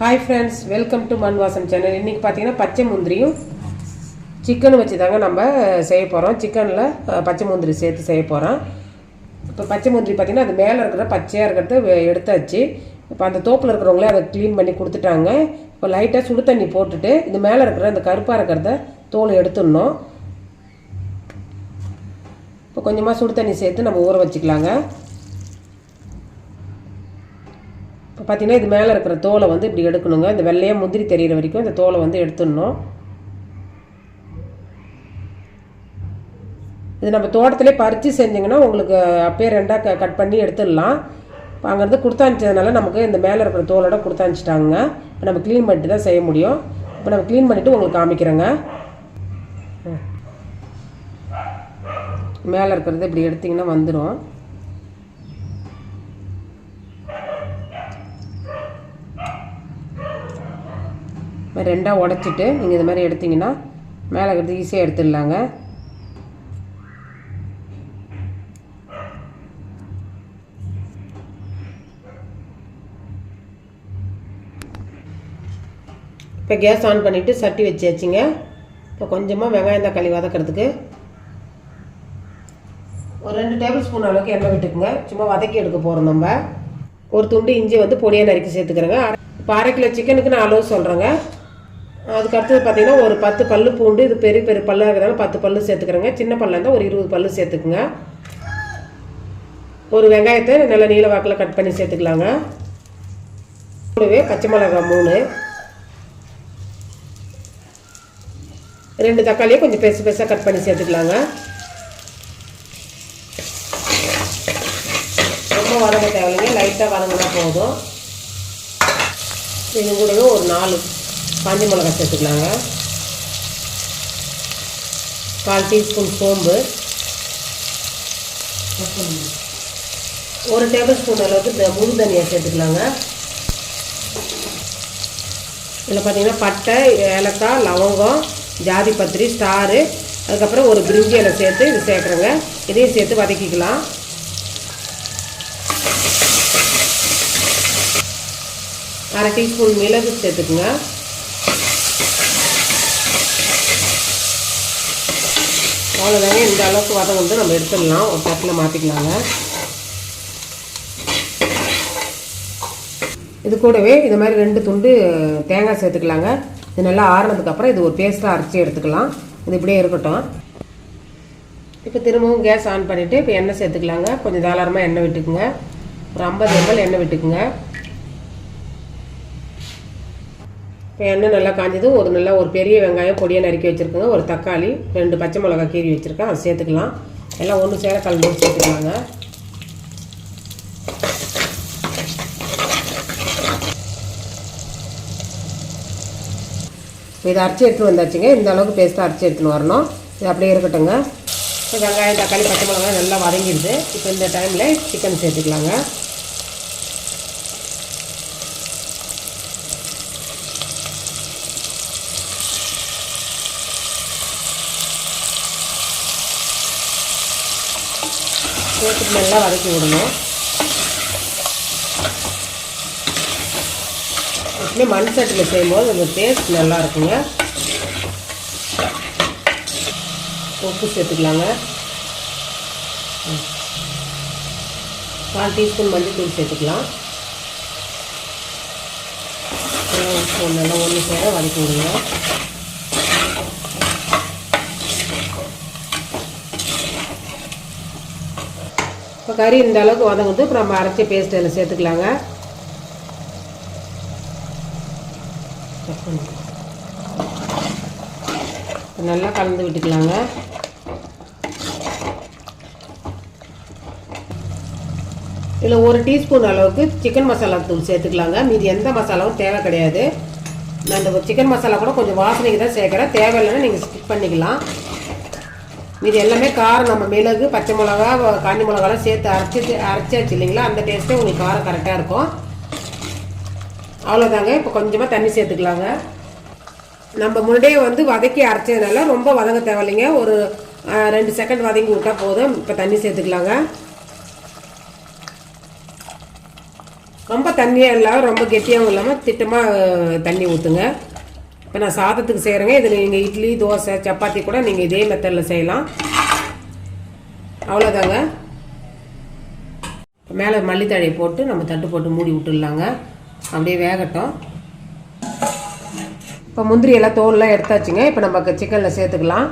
Hi friends welcome to மண் வாசம் channel இன்றைக்கி பார்த்தீங்கன்னா பச்சை முந்திரியும் சிக்கனும் வச்சு தாங்க நம்ம செய்ய போகிறோம் சிக்கனில் பச்சை முந்திரி சேர்த்து செய்ய போகிறோம் இப்போ பச்சை முந்திரி பார்த்தீங்கன்னா அது மேலே இருக்கிற பச்சையாக இருக்கிறத எடுத்தாச்சு. இப்போ அந்த தோப்பில் இருக்கிறவங்களே அதை க்ளீன் பண்ணி கொடுத்துட்டாங்க. இப்போ லைட்டாக சுடு தண்ணி போட்டுட்டு இது மேலே இருக்கிற அந்த கருப்பாக இருக்கிறத தோல் எடுத்துடணும். இப்போ கொஞ்சமாக சுடு தண்ணி சேர்த்து நம்ம ஊற வச்சுக்கலாங்க இப்போ பார்த்திங்கன்னா இது மேலே இருக்கிற தோலை வந்து இப்படி எடுக்கணுங்க. இந்த வெள்ளையாக முந்திரி தெரியிற வரைக்கும் இந்த தோலை வந்து எடுத்துடணும். இது நம்ம தோட்டத்திலே பறித்து செஞ்சிங்கன்னா உங்களுக்கு அப்பயே ரெண்டாக க கட் பண்ணி எடுத்துடலாம். இப்போ அங்கேருந்து கொடுத்தாச்சதுனால நமக்கு இந்த மேலே இருக்கிற தோலோட கொடுத்தாச்சிட்டாங்க இப்போ நம்ம க்ளீன் பண்ணிட்டு தான் செய்ய முடியும். இப்போ நம்ம க்ளீன் பண்ணிவிட்டு உங்களுக்கு காமிக்கிறேங்க. மேலே இருக்கிறது இப்படி எடுத்திங்கன்னா வந்துடும் ரெண்டாக உடச்சிட்டு நீங்கள் இது மாதிரி எடுத்தீங்கன்னா மேலே கட்டு ஈஸியாக எடுத்துடலாங்க. இப்போ கேஸ் ஆன் பண்ணிவிட்டு சட்டி வச்சாச்சுங்க. இப்போ கொஞ்சமாக வெங்காயம் தக்காளி வதக்கிறதுக்கு ஒரு ரெண்டு டேபிள் ஸ்பூன் அளவுக்கு எண்ணெய் விட்டுக்குங்க. சும்மா வதக்கி எடுக்க போகிறோம் நம்ம. ஒரு துண்டு இஞ்சி வந்து பொடியாக நறுக்கி சேர்த்துக்கிறேங்க. இப்போ அரை கிலோ சிக்கனுக்கு நான் அளவு சொல்கிறேங்க அதுக்கு அடுத்தது பார்த்தீங்கன்னா ஒரு பத்து பல்லு பூண்டு இது பெரிய பெரிய பல்லாக இருக்கிறதால பத்து பல்லு சேர்த்துக்கிறேங்க. சின்ன பல்லாக இருந்தால் ஒரு இருபது பல்லு சேர்த்துக்குங்க. ஒரு வெங்காயத்தை நல்லா நீல வாக்கில் கட் பண்ணி சேர்த்துக்கலாங்க. கூடவே பச்சை மிளகாய் மூணு. ரெண்டு தக்காளியை கொஞ்சம் பெருசு பெருசாக கட் பண்ணி சேர்த்துக்கலாங்க. ரொம்ப வதங்க தேவையில்லைங்க. லைட்டாக வதங்கினா போதும். இது கூடவே ஒரு நாலு காஞ்சி மிளகாய் சேர்த்துக்கலாங்க. கால் டீஸ்பூன் சோம்பு. ஒரு டேபிள் ஸ்பூன் அளவுக்கு இந்த முழு தனியாக சேர்த்துக்கலாங்க. இதில் பார்த்தீங்கன்னா பட்டை ஏலக்காய் லவங்கம் ஜாதி பத்திரி ஸ்டாரு. அதுக்கப்புறம் ஒரு பிரிஞ்சி இலை சேர்த்து இது சேர்க்குறேங்க. இதையும் சேர்த்து வதக்கிக்கலாம். அரை டீஸ்பூன் மிளகு சேர்த்துக்குங்க. அவ்வளோதாங்க இந்த அளவுக்கு வதம் வந்து நம்ம எடுத்துடலாம். ஒரு தட்டில் மாற்றிக்கலாங்க இது கூடவே இது மாதிரி ரெண்டு துண்டு தேங்காய் சேர்த்துக்கலாங்க. இது நல்லா ஆறுனதுக்கப்புறம் இது ஒரு பேஸ்ட்டாக அரைச்சி எடுத்துக்கலாம். இது இப்படியே இருக்கட்டும். இப்போ திரும்பவும் கேஸ் ஆன் பண்ணிவிட்டு இப்போ எண்ணெய் சேர்த்துக்கலாங்க. கொஞ்சம் தாராளமாக எண்ணெய் விட்டுக்குங்க. ஒரு ஐம்பது எம்எல் எண்ணெய் விட்டுக்குங்க. இப்போ எண்ணெய் நல்லா காஞ்சது ஒரு நல்லா ஒரு பெரிய வெங்காயம் பொடியாக நறுக்கி வச்சுருக்கோங்க. ஒரு தக்காளி ரெண்டு பச்சை மிளகா கீறி வச்சுருக்கேன். அதை சேர்த்துக்கலாம். எல்லாம் ஒன்று சேர கலந்து சேர்த்துக்கலாங்க. இப்போ இதை அரைச்சி எடுத்துன்னு வந்தாச்சுங்க. இந்த அளவுக்கு பேஸ்ட்டாக அரைச்சி எடுத்துன்னு வரணும். இது அப்படியே இருக்கட்டுங்க இப்போ வெங்காயம் தக்காளி பச்சை மிளகாய் நல்லா வதங்கிடுது. இப்போ இந்த டைமில் சிக்கன் சேர்த்துக்கலாங்க. போட்டு நல்லா வதக்கி விடணும். எப்பவுமே மண் சட்டியில் செய்யும்போது அந்த டேஸ்ட் நல்லா இருக்குங்க. உப்பு சேர்த்துக்கலாங்க. ம். கால் டீஸ்பூன் மஞ்சள்தூள் சேர்த்துக்கலாம். உப்பு நல்லா ஒன்று சேர வதக்கி விடுங்க. இப்போ கறி இந்த அளவுக்கு வதங்குது இப்போ நம்ம அரைச்ச பேஸ்ட் அதில் சேர்த்துக்கலாங்க. நல்லா கலந்து விட்டுக்கலாங்க. இதில் ஒரு டீஸ்பூன் அளவுக்கு சிக்கன் மசாலா தூள் சேர்த்துக்கலாங்க. மீதி எந்த மசாலாவும் தேவை கிடையாது. நான் இந்த சிக்கன் மசாலா கூட கொஞ்சம் வாசனைக்கு தான் சேர்க்குறேன். தேவையில்லைன்னா நீங்கள் ஸ்கிப் பண்ணிக்கலாம். இது எல்லாமே காரம் நம்ம மிளகு பச்சை மிளகா காஞ்சி மிளகாலாம் சேர்த்து அரைச்சி அரைச்சாச்சு இல்லைங்களா? அந்த டேஸ்ட்டே உங்களுக்கு காரம் கரெக்டாக இருக்கும். அவ்வளோதாங்க இப்போ கொஞ்சமாக தண்ணி சேர்த்துக்கலாங்க. நம்ம முன்னாடியே வந்து வதக்கி அரைச்சதுனால ரொம்ப வதங்க தேவையில்லைங்க. ஒரு ரெண்டு செகண்ட் வதங்கி விட்டால் போதும். இப்போ தண்ணி சேர்த்துக்கலாங்க. ரொம்ப தண்ணியாக இல்லாமல் ரொம்ப கெட்டியாகவும் இல்லாமல் திட்டமாக தண்ணி ஊற்றுங்க இப்போ நான் சாதத்துக்கு செய்கிறேங்க இதில் நீங்கள் இட்லி தோசை சப்பாத்தி கூட நீங்கள் இதே மெத்தடில் செய்யலாம். அவ்வளோதாங்க மேலே மல்லித்தழையை போட்டு நம்ம தட்டு போட்டு மூடி விட்டுடலாங்க. அப்படியே வேகட்டும். இப்போ முந்திரி எல்லாம் தோல்லாம் எடுத்தாச்சுங்க. இப்போ நம்ம சிக்கனில் சேர்த்துக்கலாம்.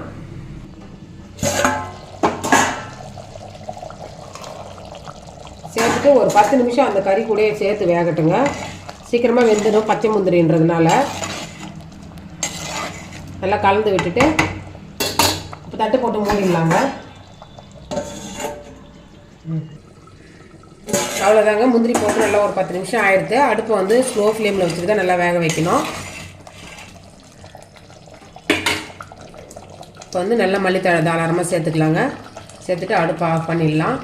சேர்த்துட்டு ஒரு பத்து நிமிஷம் அந்த கறி கூடயே சேர்த்து வேகட்டுங்க. சீக்கிரமாக வெந்துடும் பச்சை முந்திரின்றதுனால. நல்லா கலந்து விட்டுட்டு இப்போ தட்டு போட்டு மூடிடலாங்க. அவ்வளோதாங்க முந்திரி போட்டு நல்லா ஒரு பத்து நிமிஷம் ஆயிடுது அடுப்பை வந்து ஸ்லோ ஃப்ளேமில் வச்சுட்டு தான் நல்லா வேக வைக்கணும். இப்போ வந்து நல்லா மல்லித்தழை தாராளமாக சேர்த்துக்கலாங்க. சேர்த்துட்டு அடுப்பை ஆஃப் பண்ணிடலாம்.